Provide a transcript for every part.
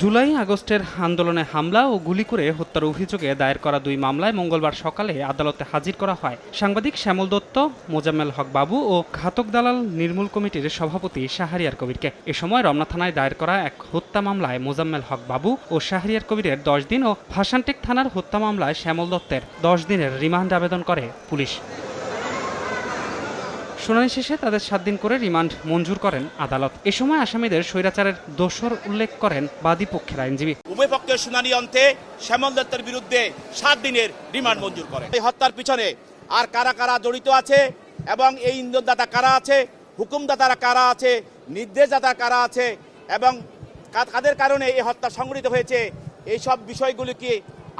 জুলাই আগস্টের আন্দোলনে হামলা ও গুলি করে হত্যার অভিযোগে দায়ের করা দুই মামলায় মঙ্গলবার সকালে আদালতে হাজির করা হয়। সাংবাদিক শ্যামল দত্ত, মোজাম্মেল হক বাবু ও ঘাতক দালাল নির্মূল কমিটির সভাপতি শাহরিয়ার কবিরকে। এ সময় রমনা থানায় দায়ের করা এক হত্যা মামলায় মোজাম্মেল হক বাবু ও শাহরিয়ার কবিরের দশ দিন ও ভাসানটেক থানার হত্যা মামলায় শ্যামল দত্তের দশ দিনের রিমান্ড আবেদন করে পুলিশ। শুনানি শেষে তাদের সাত দিন করে রিমান্ড মঞ্জুর করেন আদালত। এ সময় আসামিদের স্বৈরাচারের দোষর উল্লেখ করেন বাদী পক্ষের আইনজীবী। উভয় পক্ষের শুনানি অন্তে শ্যামল দত্তের বিরুদ্ধে সাত দিনের রিমান্ড মঞ্জুর করে এই হত্যার পিছনে আর কারা কারা জড়িত আছে এবং এই ইন্ধনদাতা কারা আছে, হুকুমদাতারা কারা আছে, নির্দেশদাতা কারা আছে এবং কাদের কারণে এই হত্যা সংঘটিত হয়েছে, এই সব বিষয়গুলিকে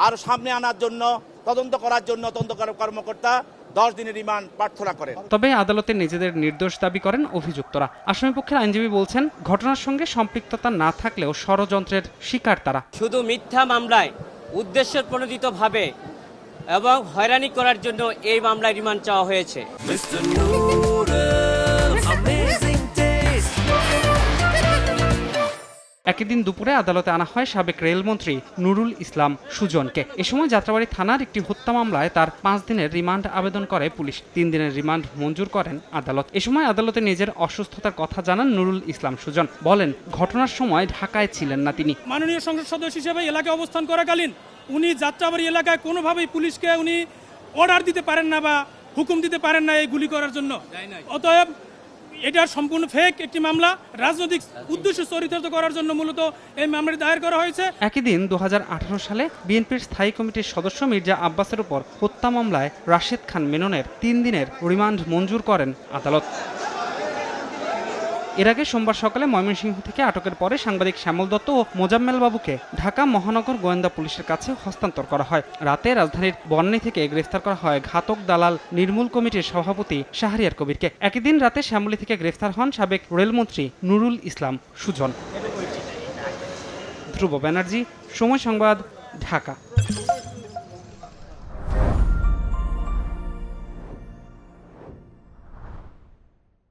আরও সামনে আনার জন্য, তদন্ত করার জন্য তদন্ত কর্মকর্তা দশ দিনের রিমান্ড প্রার্থনা করেন। তবে আদালতে নিজেদের নির্দোষ দাবি করেন অভিযুক্তরা। আসামিপক্ষের আইনজীবী বলছেন ঘটনার সঙ্গে সম্পৃক্ততা না থাকলেও ষড়যন্ত্রের শিকার তারা। শুধু মিথ্যা মামলায় উদ্দেশ্য প্রণোদিতভাবে এবং হয়রানি করার জন্য এই মামলায় রিমান্ড চাওয়া হয়েছে। একই দিন দুপুরে আদালতে আনা হয় সাবেক রেলমন্ত্রী নুরুল ইসলাম সুজনকে। এ সময় যাত্রাবাড়ি থানার একটি হত্যা মামলায় তার পাঁচ দিনের রিমান্ড আবেদন করে পুলিশ। তিন দিনের রিমান্ড মঞ্জুর করেন আদালত। এ সময় আদালতে নিজের অসুস্থতার কথা জানান নুরুল ইসলাম সুজন। বলেন, ঘটনার সময় ঢাকায় ছিলেন না তিনি। মাননীয় সংসদ সদস্য হিসেবে এলাকায় অবস্থান করাকালীন উনি যাত্রাবাড়ি এলাকায় কোনোভাবেই পুলিশকে উনি অর্ডার দিতে পারেন না বা হুকুম দিতে পারেন না এই গুলি করার জন্য। অতএব এটার সম্পূর্ণ ফেক একটি মামলা। রাজনৈতিক উদ্দেশ্য চরিতার্থ করার জন্য মূলত এই মামলাটি দায়ের করা হয়েছে। একই দিন দু হাজার আঠারো সালে বিএনপির স্থায়ী কমিটির সদস্য মির্জা আব্বাসের উপর হত্যা মামলায় রাশেদ খান মেননের তিন দিনের রিমান্ড মঞ্জুর করেন আদালত। এর আগে সোমবার সকালে ময়মনসিংহ থেকে আটকের পরে সাংবাদিক শ্যামল দত্ত ও মোজাম্মেল বাবুকে ঢাকা মহানগর গোয়েন্দা পুলিশের কাছে হস্তান্তর করা হয়। রাতে রাজধানীর বন্নি থেকে গ্রেফতার করা হয় ঘাতক দালাল নির্মূল কমিটির সভাপতি শাহরিয়ার কবিরকে। একই দিন রাতে শ্যামলী থেকে গ্রেফতার হন সাবেক রেলমন্ত্রী নুরুল ইসলাম সুজন। ধ্রুব ব্যানার্জি, সময় সংবাদ, ঢাকা।